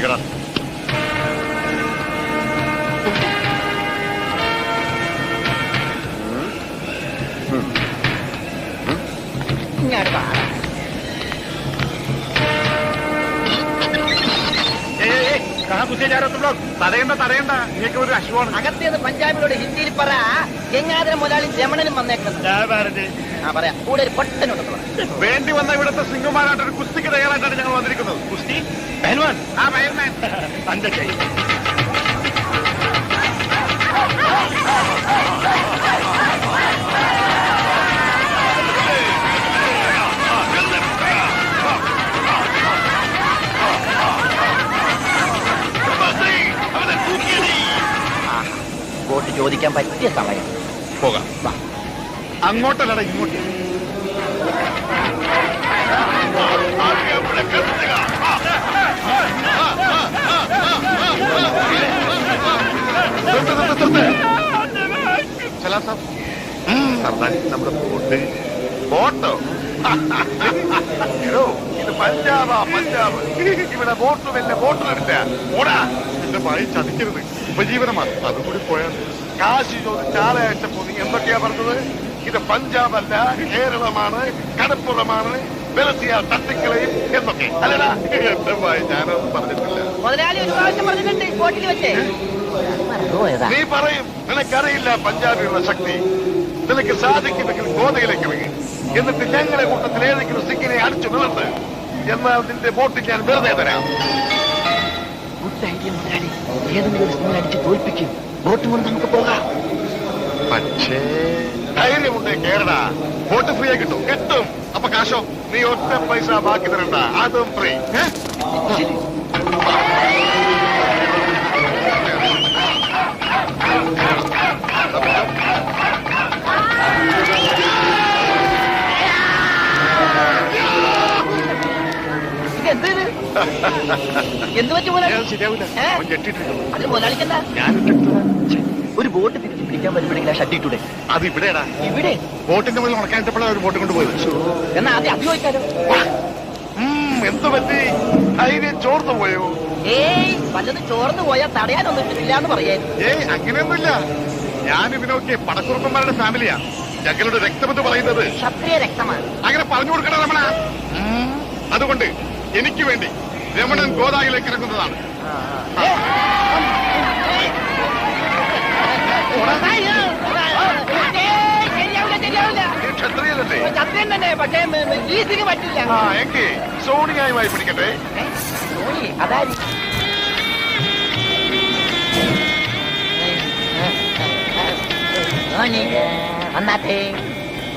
വാ. തടയണ്ട തടയണ്ട. നിങ്ങൾക്ക് ഒരു അശുവാണ്. അകത്തേത് പഞ്ചാബിനോട് മുതലാളി രമണനും വന്നേക്കുന്നത്. ആ പറയാ. കൂടെ ഒരു പൊട്ടനുണ്ട് വേണ്ടി വന്ന ഇവിടുത്തെ സിംഗമാരായിട്ട് ഒരു കുസ്തിക്ക് തയ്യാറായിട്ടാണ് ഞങ്ങൾ വന്നിരിക്കുന്നത്. കുസ്തി? പഹൽവാൻ. ആ പഹൽവാൻ. തന്റെ കൈ. വോട്ട് ചോദിക്കാൻ പറ്റിയ സമയം. പോകാം. അങ്ങോട്ടല്ലട ഇങ്ങോട്ട്. ചലാ സാബ്. സർദാർ നമ്മുടെ ബോട്ട്. ബോട്ടോ? ഇത് പഞ്ചാബാ പഞ്ചാബ്. ഇവിടെ ബോട്ടുമില്ല ബോട്ടുമില്ല ഓടാ. എന്റെ മായി ചതിക്കരുത്. ഉപജീവനമാണ്. അതുകൂടി പോയാൽ കാശി ചോദിച്ച ആളാഴ്ചപ്പോ നീ എന്തൊക്കെയാ പറഞ്ഞത്? ഇത് പഞ്ചാബല്ല കേരളമാണ് കടപ്പുറമാണ് വെലസിയ തട്ടിക്കളയും എന്നൊക്കെ. അല്ലടാ ഞാനൊന്നും പറഞ്ഞിട്ടില്ല. മുതലാളി ഒരു പ്രാവശ്യം പറഞ്ഞിട്ടുണ്ട് കോട്ടിൽ വെച്ച്. പോയതാ. നീ പറയും നിനക്കറിയില്ല പഞ്ചാബിയുടെ ശക്തി. നിനക്ക് സാധിക്കുമെങ്കിൽ ഗോതയിലേക്ക് വീഴും. എന്നിട്ട് ഞങ്ങളെ കൂട്ടത്തിൽ ഏതെങ്കിലും സിഖിനെ അടിച്ചു നിലത്ത് എന്നാൽ നിന്റെ വോട്ട് ഞാൻ വെറുതെ തരാം. ഗുഡ് ഐഡിയ മുതലാളി. ഏതെങ്കിലും ഒരു അടിച്ച് തോൽപ്പിക്കും. വോട്ട് കൊണ്ട് നമുക്ക് പോകാം. പക്ഷേ ധൈര്യമുണ്ട് കേരള. വോട്ട് ഫ്രീ ആയി കിട്ടും. കിട്ടും അപ്പൊ കാശോ നീ ഒറ്റ പൈസ ബാക്കി തരണ്ട. അതും ഫ്രീ എന്ത് പറ്റി മുതലാളി ശരിയാവില്ല. ഞാൻ ഒരു ബോട്ട് തിരിച്ച് പിടിക്കാൻ പറ്റുമെങ്കിൽ ആ ഷട്ടി ഇട്ടു അത് ഇവിടെയാടാ. ഇവിടെ? ബോട്ടിന്റെ മുകളിൽ ഉണക്കാനിട്ടപ്പോഴാണ് ഒരു ബോട്ട് കൊണ്ടുപോയത്. എന്നാ ആദ്യം അത് ചോദിക്കാലോ. എന്ത് പറ്റി? ധൈര്യം ചോർന്നു പോയോ? ഏയ് വല്ലത് ചോർന്നു പോയാൽ തടയാനൊന്നും ഇല്ല എന്ന് പറയാൻ ഏയ് അങ്ങനെയൊന്നുമില്ല. ഞാൻ ഇതിനൊക്കെ പടക്കുറുപ്പന്മാരുടെ ഫാമിലിയാ. ഞങ്ങളുടെ രക്തമെന്ന് പറയുന്നത്. ക്ഷത്രിയ രക്തമാണ്. അങ്ങനെ പറഞ്ഞു കൊടുക്കണ രമണ. അതുകൊണ്ട് എനിക്ക് വേണ്ടി രമണൻ ഗോദായിലേക്ക് ഇറങ്ങുന്നതാണ് ഏയ്, ശരിയാവില്ല ശരിയാവില്ല നീ ക്ഷത്രിയനല്ലേ? ക്ഷത്രിയൻ തന്നെ പക്ഷേ ഈസിന് പറ്റില്ല ആ എങ്കിൽ സോണിയായുമായി പിടിക്കട്ടെ. സോണി അതായിരിക്കും സോണി വന്നാട്ടെ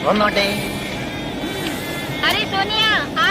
വന്നോട്ടെ അരേ സോനിയ ആ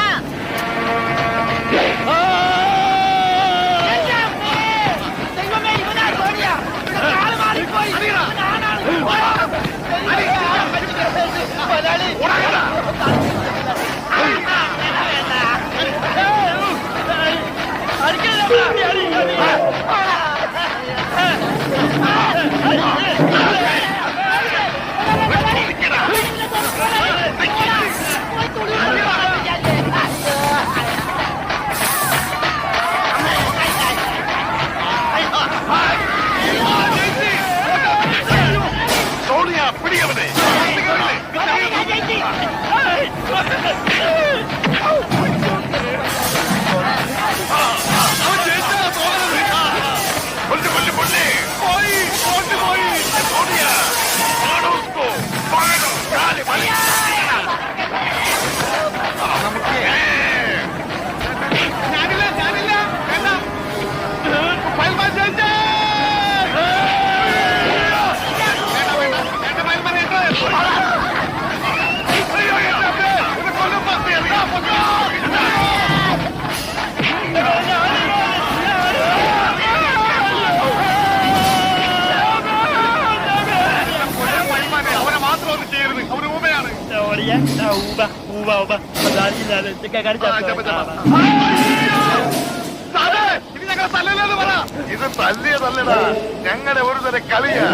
സാറേ, ഇത് ഞങ്ങളെ തല്ലല്ലേന്ന് പറ. ഇത് തല്ലിയതല്ലടാ ഞങ്ങളുടെ ഒരു തരം കളിയാ.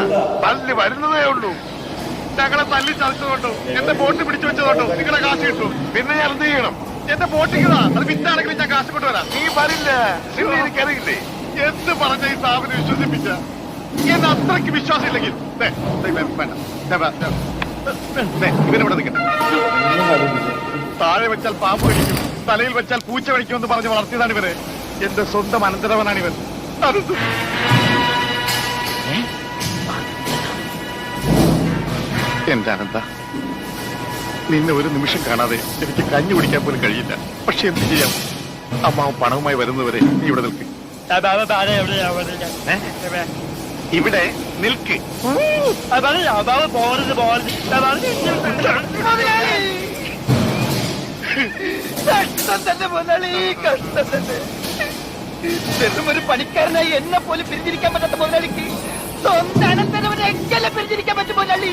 തല്ലി വരുന്നതേ ഉള്ളൂ. ഞങ്ങളെ തല്ലി കൊണ്ടോ എന്റെ ബോട്ട് പിടിച്ചു വെച്ചതുകൊണ്ടോ നിങ്ങളെ കാശ് കിട്ടും. പിന്നെ ഞാൻ എന്ത് ചെയ്യണം? എന്റെ ബോട്ടിക്കതാ അത് വിറ്റാണെങ്കിലും ഞാൻ കാശ് കൊണ്ടുവരാം നീ വരില്ല. നിന്നെ എനിക്കറിയില്ലേ? എന്ത് പറഞ്ഞ ഈ സാബിനെ വിശ്വസിപ്പിച്ച? എന്നെ അത്രയ്ക്ക് വിശ്വാസം ഇല്ലെങ്കിൽ ദേ, ദേ, വേ- വേണ്ട. നിൽക്കട്ടെ താഴെ വെച്ചാൽ പാമ്പ് കടിക്കും തലയിൽ വെച്ചാൽ പൂച്ച കടിക്കുമെന്ന് പറഞ്ഞ് വളർത്തിയതാണ് ഇവർ. എന്റെ സ്വന്തം അനന്തരവനാണ് ഇവൻ. അനന്ത്. എന്റെ അനന്ത നിന്നെ ഒരു നിമിഷം കാണാതെ എനിക്ക് കഞ്ഞി കുടിക്കാൻ പോലും കഴിയില്ല. പക്ഷെ എന്ത് ചെയ്യാം? അമ്മാവൻ പണവുമായി വരുന്നവരെ നീ ഇവിടെ നിൽക്കും? ഇവിടെ നിൽക്ക്. കഷ്ടം തന്നെ മുതലാളി കഷ്ടം തന്നെ. വെറും ഒരു പണിക്കാരനായി എന്നെ പോലും പിരിഞ്ഞിരിക്കാൻ പറ്റാത്ത മുതലാളിക്ക് സ്വന്തം അനന്തരവനെ എങ്ങനെ പിരിഞ്ഞിരിക്കാൻ പറ്റും മുതലാളി?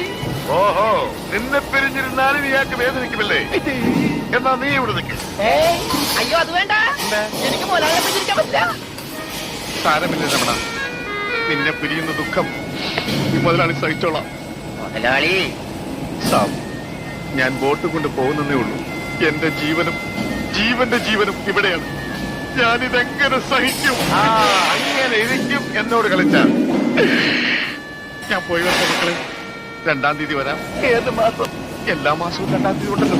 ഓഹോ നിന്നെ പിരിഞ്ഞിരുന്നാലും ഇയാൾക്ക് വേദനിക്കുമല്ലേ? എന്നാ നീ ഇവിടെ നിൽക്ക്. അയ്യോ അത് വേണ്ട. എനിക്ക് മുതലാളിനെ പിരിഞ്ഞിരിക്കാൻ പറ്റില്ല. സാരമില്ല രമണ. നിന്നെ പിരിയുന്ന ദുഃഖം ഈ മുതലാളി സഹിച്ചോളാം. മുതലാളി. ഞാൻ ബോട്ട് കൊണ്ട് പോകുന്നതേ ഉള്ളൂ. എന്റെ ജീവനും ജീവന്റെ ജീവനും ഇവിടെയാണ്. ഞാനിതെങ്ങനെ സഹിക്കും? അങ്ങനെ ഇരിക്കും എന്നോട് കളിച്ചാൽ ഞാൻ പോയി വരുന്ന മക്കളെ. രണ്ടാം തീയതി വരാം. ഏത് മാസം? എല്ലാ മാസവും രണ്ടാം തീയതി ഉണ്ടല്ലോ.